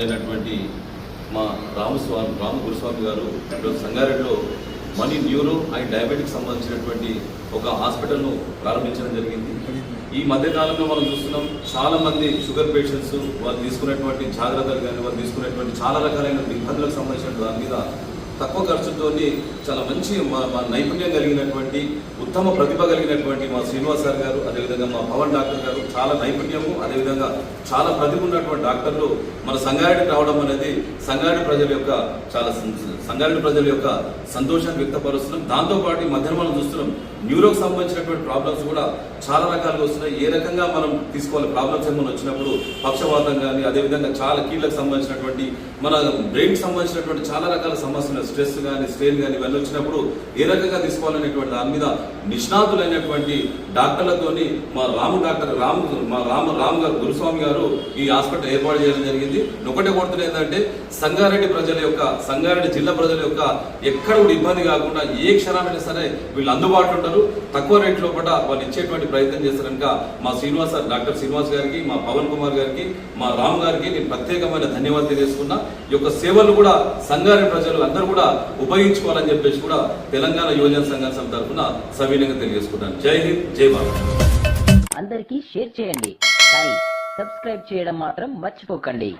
అయినటువంటి మా రామస్వామి రామ గురుస్వామి గారు ఇప్పుడు సంగారెడ్డిలో మనీ న్యూరో అండ్ డయాబెటిక్ సంబంధించినటువంటి ఒక హాస్పిటల్ను ప్రారంభించడం జరిగింది. ఈ మధ్యకాలంలో మనం చూస్తున్నాం చాలా మంది షుగర్ పేషెంట్స్ వాళ్ళు తీసుకునేటువంటి జాగ్రత్తలు కానీ వాళ్ళు తీసుకునేటువంటి చాలా రకాలైన ఇబ్బందులకు సంబంధించిన దాని మీద తక్కువ ఖర్చుతో చాలా మంచి మా- మా నైపుణ్యం కలిగినటువంటి ఉత్తమ ప్రతిభ కలిగినటువంటి మా శ్రీనివాస్ సార్ గారు అదేవిధంగా మా పవన్ డాక్టర్ గారు చాలా నైపుణ్యము అదేవిధంగా చాలా ప్రతిభ ఉన్నటువంటి డాక్టర్లు మన సంగారెడ్డి రావడం అనేది సంగారెడ్డి ప్రజల యొక్క చాలా సంగారెడ్డి ప్రజల యొక్క సంతోషాన్ని వ్యక్తపరుస్తున్నాం. దాంతోపాటు ఈ మధ్యన మనం చూస్తున్నాం న్యూరోకి సంబంధించినటువంటి ప్రాబ్లమ్స్ కూడా చాలా రకాలుగా వస్తున్నాయి. ఏ రకంగా మనం తీసుకోవాలి ప్రాబ్లమ్స్ ఏమైనా వచ్చినప్పుడు పక్షవాతం కానీ అదేవిధంగా చాలా కీళ్ళకు సంబంధించినటువంటి మన బ్రెయిన్కి సంబంధించినటువంటి చాలా రకాల సమస్యలు స్ట్రెస్ కానీ స్ట్రెయిన్ కానీ ఇవన్నీ వచ్చినప్పుడు ఏ రకంగా తీసుకోవాలనేటువంటి దాని మీద నిష్ణాతులైనటువంటి డాక్టర్లతోని మా రాము డాక్టర్ రాము మా రాము రామ్ గారు గురుస్వామి గారు ఈ హాస్పిటల్ ఏర్పాటు చేయడం జరిగింది. ఒకటే కొడుతున్న ఏంటంటే సంగారెడ్డి ప్రజల యొక్క సంగారెడ్డి జిల్లా ప్రజల యొక్క ఎక్కడ కూడా ఇబ్బంది కాకుండా ఏ క్షణమైనా సరే వీళ్ళు అందుబాటులో ఉంటారు. తక్కువ రేట్ కూడా వాళ్ళు ఇచ్చేటువంటి ప్రయత్నం చేస్తారనుక మా శ్రీనివాస్ డాక్టర్ శ్రీనివాస్ గారికి మా పవన్ కుమార్ గారికి మా రామ్ గారికి నేను ప్రత్యేకమైన ధన్యవాదాలు తెలియజేసుకున్నా. ఈ యొక్క సేవలు కూడా సంగారెడ్డి ప్రజలు అందరూ కూడా ఉపయోగించుకోవాలని చెప్పేసి కూడా తెలంగాణ యువజన సంఘం సభ తరఫున సవినయంగా తెలియజేసుకుంటాను. జై హింద్ జై భారత్. అందరికీ షేర్ చేయండి. కానీ సబ్స్క్రైబ్ చేయడం మాత్రం మర్చిపోకండి.